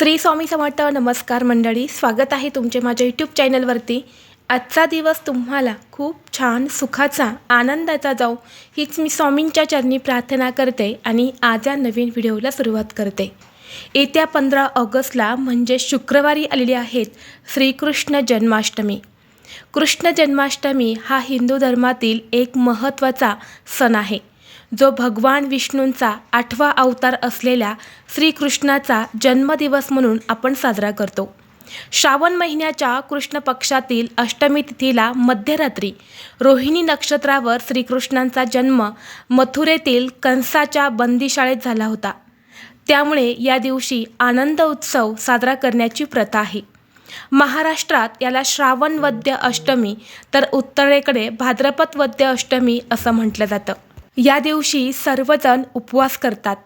श्री स्वामी समर्थ नमस्कार मंडळी स्वागत आहे तुमचे माझ्या यूट्यूब चॅनलवरती आजचा दिवस तुम्हाला खूप छान सुखाचा आनंदाचा जाऊ हीच मी स्वामींच्या चरणी प्रार्थना करते आणि आज या नवीन व्हिडिओला सुरुवात करते. येत्या पंधरा ऑगस्टला म्हणजे शुक्रवारी आलेली आहेत श्रीकृष्ण जन्माष्टमी. कृष्ण जन्माष्टमी हा हिंदू धर्मातील एक महत्त्वाचा सण आहे. जो भगवान विष्णूंचा आठवा अवतार असलेल्या श्रीकृष्णाचा जन्मदिवस म्हणून आपण साजरा करतो. श्रावण महिन्याच्या कृष्ण पक्षातील अष्टमी तिथीला मध्यरात्री रोहिणी नक्षत्रावर श्रीकृष्णांचा जन्म मथुरेतील कंसाच्या बंदीशाळेत झाला होता. त्यामुळे या दिवशी आनंद उत्सव साजरा करण्याची प्रथा आहे. महाराष्ट्रात याला श्रावण वद्य अष्टमी तर उत्तरेकडे भाद्रपद वद्य अष्टमी असं म्हटलं जातं. या दिवशी सर्वजण उपवास करतात.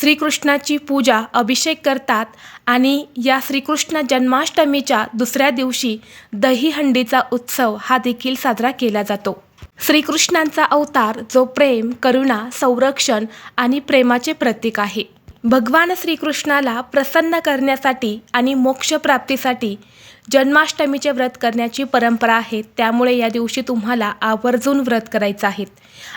श्रीकृष्णाची पूजा अभिषेक करतात आणि या श्रीकृष्ण जन्माष्टमीच्या दुसऱ्या दिवशी दहीहंडीचा उत्सव हा देखील साजरा केला जातो. श्रीकृष्णांचा अवतार जो प्रेम करुणा संरक्षण आणि प्रेमाचे प्रतीक आहे. भगवान श्रीकृष्णाला प्रसन्न करण्यासाठी आणि मोक्षप्राप्तीसाठी जन्माष्टमीचे व्रत करण्याची परंपरा आहे. त्यामुळे या दिवशी तुम्हाला आवर्जून व्रत करायचं आहे.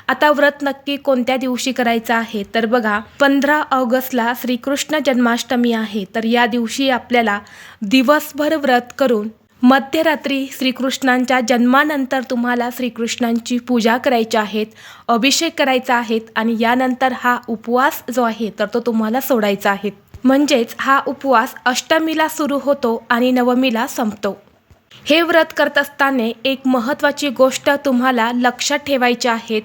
आता व्रत नक्की कोणत्या दिवशी करायचं आहे? तर बघा पंधरा ऑगस्टला श्रीकृष्ण जन्माष्टमी आहे. तर या दिवशी आपल्याला दिवसभर व्रत करून मध्यरात्री श्रीकृष्णांच्या जन्मानंतर तुम्हाला श्रीकृष्णांची पूजा करायची आहेत अभिषेक करायचा आहेत आणि यानंतर हा उपवास जो आहे तर तो तुम्हाला सोडायचा आहे. म्हणजेच हा उपवास अष्टमीला सुरू होतो आणि नवमीला संपतो. हे व्रत करत असताना एक महत्त्वाची गोष्ट तुम्हाला लक्षात ठेवायची आहेत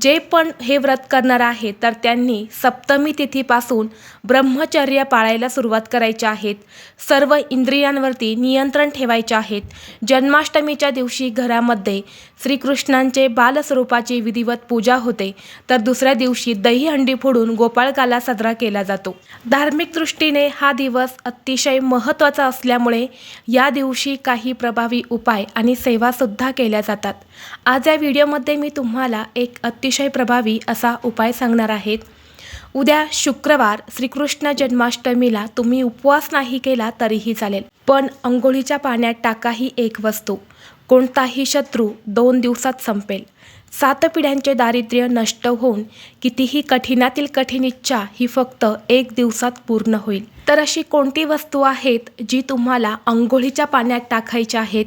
जे पण हे व्रत करणार आहे तर त्यांनी सप्तमी तिथीपासून ब्रह्मचर्य पाळायला सुरुवात करायची आहेत सर्व इंद्रियांवरती नियंत्रण ठेवायचे आहेत जन्माष्टमीच्या दिवशी घरामध्ये श्रीकृष्णांचे बालस्वरूपाची विधिवत पूजा होते. तर दुसऱ्या दिवशी दहीहंडी फोडून गोपाळकाला साजरा केला जातो. धार्मिक दृष्टीने हा दिवस अतिशय महत्त्वाचा असल्यामुळे या दिवशी काही प्रभावी उपाय आणि सेवासुद्धा केल्या जातात. आज या व्हिडिओमध्ये मी तुम्हाला एक अतिशय प्रभावी असा उपाय सांगणार आहेत उद्या शुक्रवार श्रीकृष्ण जन्माष्टमीला तुम्ही उपवास नाही केला तरीही चालेल. पण अंघोळीच्या पाण्यात टाका ही एक वस्तू. कोणताही शत्रू दोन दिवसात संपेल. सात पिढ्यांचे दारिद्र्य नष्ट होऊन कितीही कठीणातील कठीण इच्छा ही फक्त एक दिवसात पूर्ण होईल. तर अशी कोणती वस्तू आहेत जी तुम्हाला अंघोळीच्या पाण्यात टाकायच्या आहेत?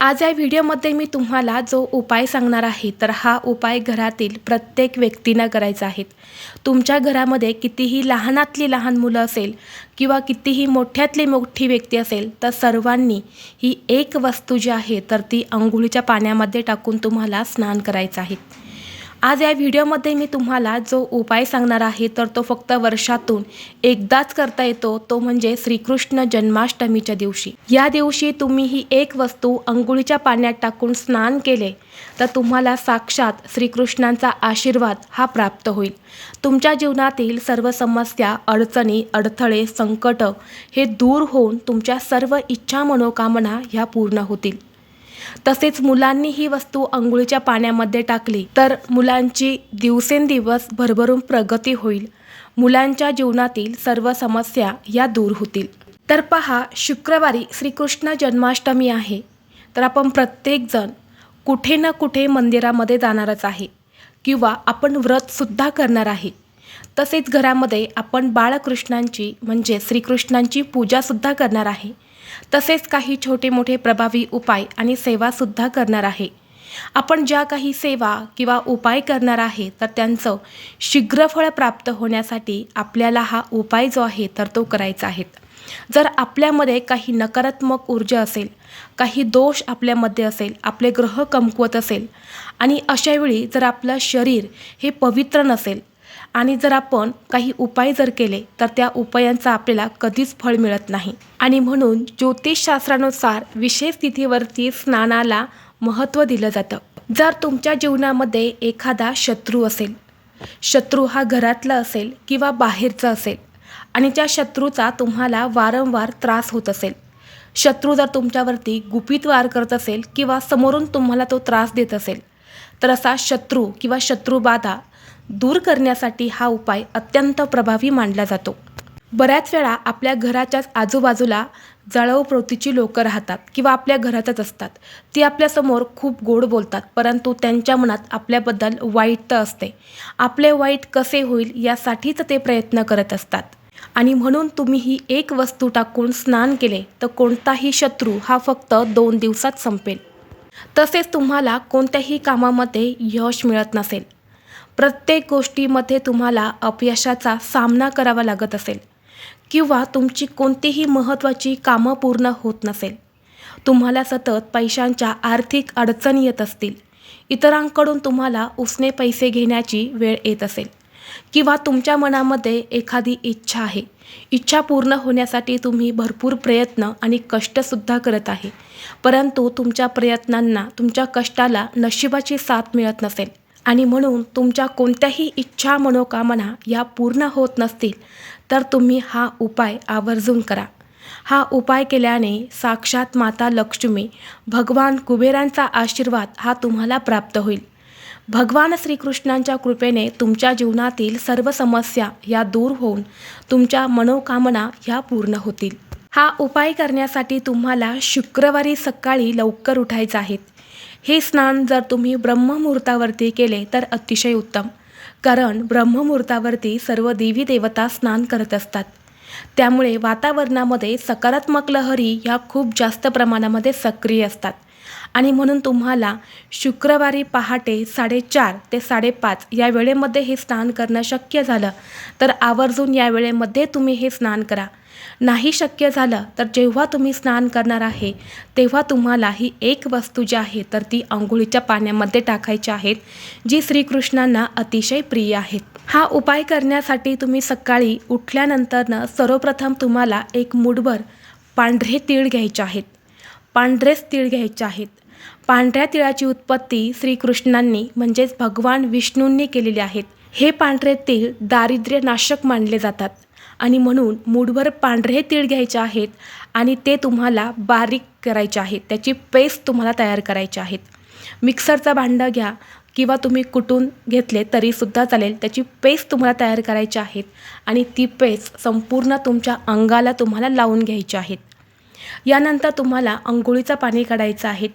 आज या व्हिडिओमध्ये मी तुम्हाला जो उपाय सांगणार आहे तर हा उपाय घरातील प्रत्येक व्यक्तीनं करायचा आहे. तुमच्या घरामध्ये कितीही लहानातली लहान मुलं असेल किंवा कितीही मोठ्यातली मोठी व्यक्ती असेल तर सर्वांनी ही एक वस्तू जी आहे तर ती अंघोळीच्या पाण्यामध्ये टाकून तुम्हाला स्नान करायचं आहे. आज या व्हिडिओमध्ये मी तुम्हाला जो उपाय सांगणार आहे तर तो फक्त वर्षातून एकदाच करता येतो. तो म्हणजे श्रीकृष्ण जन्माष्टमीच्या दिवशी. या दिवशी तुम्ही ही एक वस्तू अंघोळीच्या पाण्यात टाकून स्नान केले तर तुम्हाला साक्षात श्रीकृष्णांचा आशीर्वाद हा प्राप्त होईल. तुमच्या जीवनातील सर्व समस्या अडचणी अडथळे संकट हे दूर होऊन तुमच्या सर्व इच्छा मनोकामना ह्या पूर्ण होतील. तसेच मुलांनी ही वस्तू अंघोळीच्या पाण्यामध्ये टाकली तर मुलांची दिवसेंदिवस भरभरून प्रगती होईल. मुलांच्या जीवनातील सर्व समस्या या दूर होतील. तर पहा शुक्रवारी श्रीकृष्ण जन्माष्टमी आहे. तर आपण प्रत्येकजण कुठे ना कुठे मंदिरामध्ये जाणारच आहे किंवा आपण व्रतसुद्धा करणार आहे. तसेच घरामध्ये आपण बाळकृष्णांची म्हणजे श्रीकृष्णांची पूजासुद्धा करणार आहे. तसेच काही छोटे मोठे प्रभावी उपाय आणि सेवासुद्धा करणार आहे. आपण ज्या काही सेवा किंवा उपाय करणार आहे तर त्यांचं शीघ्रफळ प्राप्त होण्यासाठी आपल्याला हा उपाय जो आहे तर तो करायचा आहे. जर आपल्यामध्ये काही नकारात्मक ऊर्जा असेल काही दोष आपल्यामध्ये असेल आपले ग्रह कमकुवत असेल आणि अशावेळी जर आपलं शरीर हे पवित्र नसेल आणि जर आपण काही उपाय जर केले तर त्या उपायांचा आपल्याला कधीच फळ मिळत नाही. आणि म्हणून ज्योतिषशास्त्रानुसार विशेष तिथीवरती स्नानाला महत्त्व दिलं जातं. जर तुमच्या जीवनामध्ये एखादा शत्रू असेल शत्रू हा घरातला असेल किंवा बाहेरचा असेल आणि त्या शत्रूचा तुम्हाला वारंवार त्रास होत असेल शत्रू जर तुमच्यावरती गुपित वार करत असेल किंवा समोरून तुम्हाला तो त्रास देत असेल तर असा शत्रू किंवा शत्रुबाधा दूर करण्यासाठी हा उपाय अत्यंत प्रभावी मानला जातो. बऱ्याच वेळा आपल्या घराच्याच आजूबाजूला जळाऊ लोकं राहतात किंवा आपल्या घरातच असतात. ती आपल्यासमोर खूप गोड बोलतात परंतु त्यांच्या मनात आपल्याबद्दल वाईट तर असते. आपले वाईट कसे होईल यासाठीच ते प्रयत्न करत असतात. आणि म्हणून तुम्ही ही एक वस्तू टाकून स्नान केले तर कोणताही शत्रू हा फक्त दोन दिवसात संपेल. तसेच तुम्हाला कोणत्याही कामामध्ये यश मिळत नसेल. प्रत्येक गोष्टीमध्ये तुम्हाला अपयशाचा सामना करावा लागत असेल. किंवा तुमची कोणतीही महत्त्वाची कामं पूर्ण होत नसेल. तुम्हाला सतत पैशांच्या आर्थिक अडचणी येत असतील. इतरांकडून तुम्हाला उसने पैसे घेण्याची वेळ येत असेल. किंवा तुमच्या मनामध्ये एखादी इच्छा आहे. इच्छा पूर्ण होण्यासाठी तुम्ही भरपूर प्रयत्न आणि कष्टसुद्धा करत आहे. परंतु तुमच्या प्रयत्नांना तुमच्या कष्टाला नशिबाची साथ मिळत नसेल. आणि म्हणून तुमच्या कोणत्याही इच्छा मनोकामना या पूर्ण होत नसतील तर तुम्ही हा उपाय आवर्जून करा. हा उपाय केल्याने साक्षात माता लक्ष्मी भगवान कुबेरांचा आशीर्वाद हा तुम्हाला प्राप्त होईल. भगवान श्रीकृष्णांच्या कृपेने तुमच्या जीवनातील सर्व समस्या या दूर होऊन तुमच्या मनोकामना ह्या पूर्ण होतील. हा उपाय करण्यासाठी तुम्हाला शुक्रवारी सकाळी लवकर उठायचं आहे. हे स्नान जर तुम्ही ब्रह्ममुहूर्तावरती केले तर अतिशय उत्तम. कारण ब्रह्ममुहूर्तावरती सर्व देवी देवता स्नान करत असतात. त्यामुळे वातावरणामध्ये सकारात्मक लहरी ह्या खूप जास्त प्रमाणामध्ये सक्रिय असतात. आणि म्हणून तुम्हाला शुक्रवारी पहाटे साडेचार ते साडेपाच या वेळेमध्ये हे स्नान करणं शक्य झालं तर आवर्जून या वेळेमध्ये तुम्ही हे स्नान करा. नाही शक्य झालं तर जेव्हा तुम्ही स्नान करणार आहे तेव्हा तुम्हाला ही एक वस्तू जी आहे तर ती आंघोळीच्या पाण्यामध्ये टाकायची आहेत जी श्रीकृष्णांना अतिशय प्रिय आहेत. हा उपाय करण्यासाठी तुम्ही सकाळी उठल्यानंतरनं सर्वप्रथम तुम्हाला एक मुठभर पांढरे तीळ घ्यायचे आहेत. पांढरेच तीळ घ्यायचे आहेत. पांढऱ्या तिळाची उत्पत्ती श्रीकृष्णांनी म्हणजेच भगवान विष्णूंनी केलेली आहेत. हे पांढरे तीळ दारिद्र्य नाशक मानले जातात. आणि म्हणून मूठभर पांढरे तीळ घ्यायचे आहेत आणि ते तुम्हाला बारीक करायचे आहेत. त्याची पेस्ट तुम्हाला तयार करायची आहेत. मिक्सरचा भांडं घ्या किंवा तुम्ही कुटून घेतले तरीसुद्धा चालेल. त्याची पेस्ट तुम्हाला तयार करायची आहेत आणि ती पेस्ट संपूर्ण तुमच्या अंगाला तुम्हाला लावून घ्यायची आहेत. यानंतर तुम्हाला अंघोळीचं पाणी काढायचं आहे.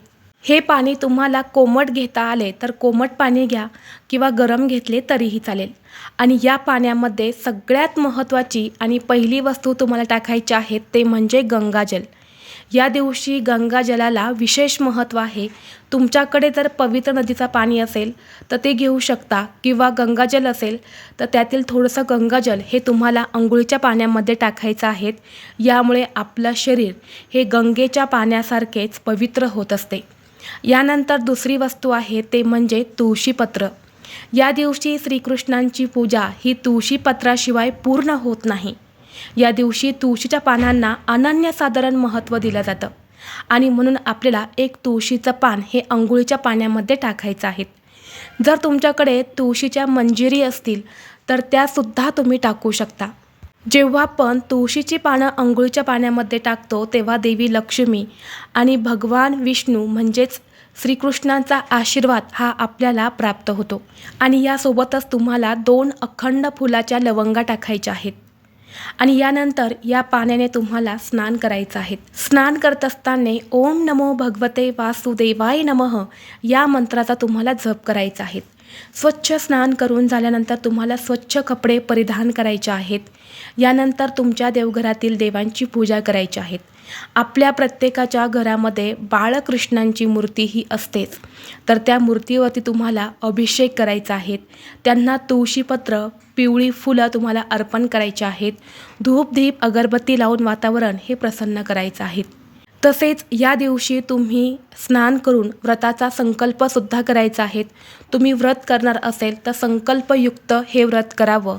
हे पाणी तुम्हाला कोमट घेता आले तर कोमट पाणी घ्या किंवा गरम घेतले तरीही चालेल. आणि या पाण्यामध्ये सगळ्यात महत्त्वाची आणि पहिली वस्तू तुम्हाला टाकायची आहे ते म्हणजे गंगाजल या दिवशी गंगाजलाला विशेष महत्त्व आहे. तुमच्याकडे जर पवित्र नदीचं पाणी असेल तर ते घेऊ शकता किंवा गंगाजल असेल तर त्यातील थोडंसं गंगाजल हे तुम्हाला अंघोळीच्या पाण्यामध्ये टाकायचं आहे. यामुळे आपलं शरीर हे गंगेच्या पाण्यासारखेच पवित्र होत असते. यानंतर दुसरी वस्तू आहे ते म्हणजे तुळशीपत्र. या दिवशी श्रीकृष्णांची पूजा ही तुळशीपत्राशिवाय पूर्ण होत नाही. या दिवशी तुळशीच्या पानांना अनन्यसाधारण महत्त्व दिलं जातं. आणि म्हणून आपल्याला एक तुळशीचं पान हे अंघोळीच्या पाण्यामध्ये टाकायचं आहे. जर तुमच्याकडे तुळशीच्या मंजिरी असतील तर त्यासुद्धा तुम्ही टाकू शकता. जेव्हा आपण तुळशीची पानं अंघोळीच्या पाण्यामध्ये टाकतो तेव्हा देवी लक्ष्मी आणि भगवान विष्णू म्हणजेच श्रीकृष्णांचा आशीर्वाद हा आपल्याला प्राप्त होतो. आणि यासोबतच तुम्हाला दोन अखंड फुलाच्या लवंगा टाकायच्या आहेत. आणि यानंतर या पाण्याने तुम्हाला स्नान करायचं आहे. स्नान करत असताना ओम नमो भगवते वासुदेवाय नमः या मंत्राचा तुम्हाला जप करायचा आहे. स्वच्छ स्नान करून झाल्यानंतर तुम्हाला स्वच्छ कपडे परिधान करायचे आहेत. यानंतर तुमच्या देवघरातील देवांची पूजा करायची आहेत. आपल्या प्रत्येकाच्या घरामध्ये बाळकृष्णांची मूर्ती ही असतेच. तर त्या मूर्तीवरती तुम्हाला अभिषेक करायचा आहेत. त्यांना तुळशीपत्र पिवळी फुलं तुम्हाला अर्पण करायची आहेत. धूपधीप अगरबत्ती लावून वातावरण हे प्रसन्न करायचं आहे. तसेच या दिवशी तुम्ही स्नान करून व्रताचा संकल्पसुद्धा करायचा आहे. तुम्ही व्रत करणार असेल तर संकल्पयुक्त हे व्रत करावं.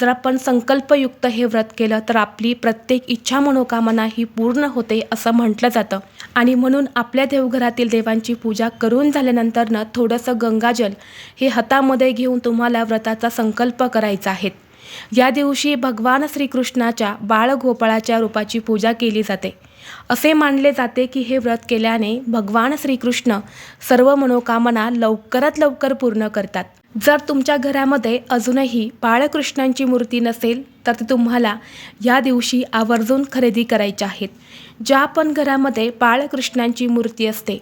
जर आपण संकल्पयुक्त हे व्रत केलं तर आपली प्रत्येक इच्छा मनोकामना ही पूर्ण होते असं म्हटलं जातं. आणि म्हणून आपल्या देवघरातील देवांची पूजा करून झाल्यानंतरनं थोडंसं गंगाजल हे हातामध्ये घेऊन तुम्हाला व्रताचा संकल्प करायचा आहे. या दिवशी भगवान श्रीकृष्णाच्या बाळगोपाळाच्या रूपाची पूजा केली जाते. असे मानले जाते की हे व्रत केल्याने भगवान श्रीकृष्ण सर्व मनोकामना लवकरात लवकर पूर्ण करतात. जर तुमच्या घरामध्ये अजूनही बाळकृष्णांची मूर्ती नसेल तर ती तुम्हाला या दिवशी आवर्जून खरेदी करायच्या आहेत. ज्या पण घरामध्ये बाळकृष्णांची मूर्ती असते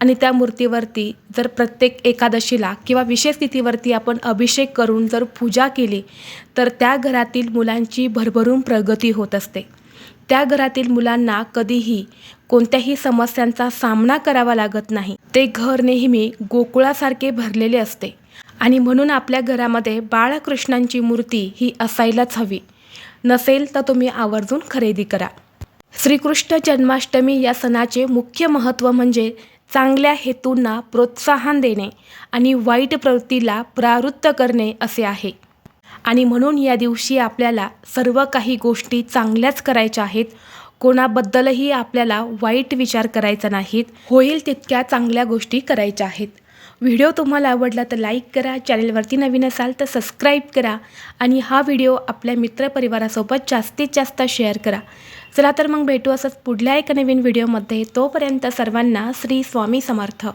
आणि त्या मूर्तीवरती जर प्रत्येक एकादशीला किंवा विशेष तिथीवरती आपण अभिषेक करून जर पूजा केली तर त्या घरातील मुलांची भरभरून प्रगती होत असते. त्या घरातील मुलांना कधीही कोणत्याही समस्यांचा सामना करावा लागत नाही. ते घर नेहमी गोकुळासारखे भरलेले असते आणि म्हणून आपल्या घरामध्ये बाळकृष्णांची मूर्ती ही असायलाच हवी. नसेल तर तुम्ही आवर्जून खरेदी करा. श्रीकृष्ण जन्माष्टमी या सणाचे मुख्य महत्त्व म्हणजे चांगल्या हेतूंना प्रोत्साहन देणे आणि वाईट प्रवृत्तीला प्रावृत्त करणे असे आहे. आणि म्हणून या दिवशी आपल्याला सर्व काही गोष्टी चांगल्याच करायच्या आहेत. कोणाबद्दलही आपल्याला वाईट विचार करायचा नाहीत. होईल तितक्या चांगल्या गोष्टी करायच्या आहेत. व्हिडिओ तुम्हाला आवडला तर लाईक करा चॅनलवरती नवीन असाल तर सबस्क्राईब करा आणि हा व्हिडिओ आपल्या मित्रपरिवारासोबत जास्तीत जास्त शेअर करा. चला तर मग भेटू असंच पुढल्या एका नवीन व्हिडिओमध्ये. तोपर्यंत सर्वांना श्री स्वामी समर्थ.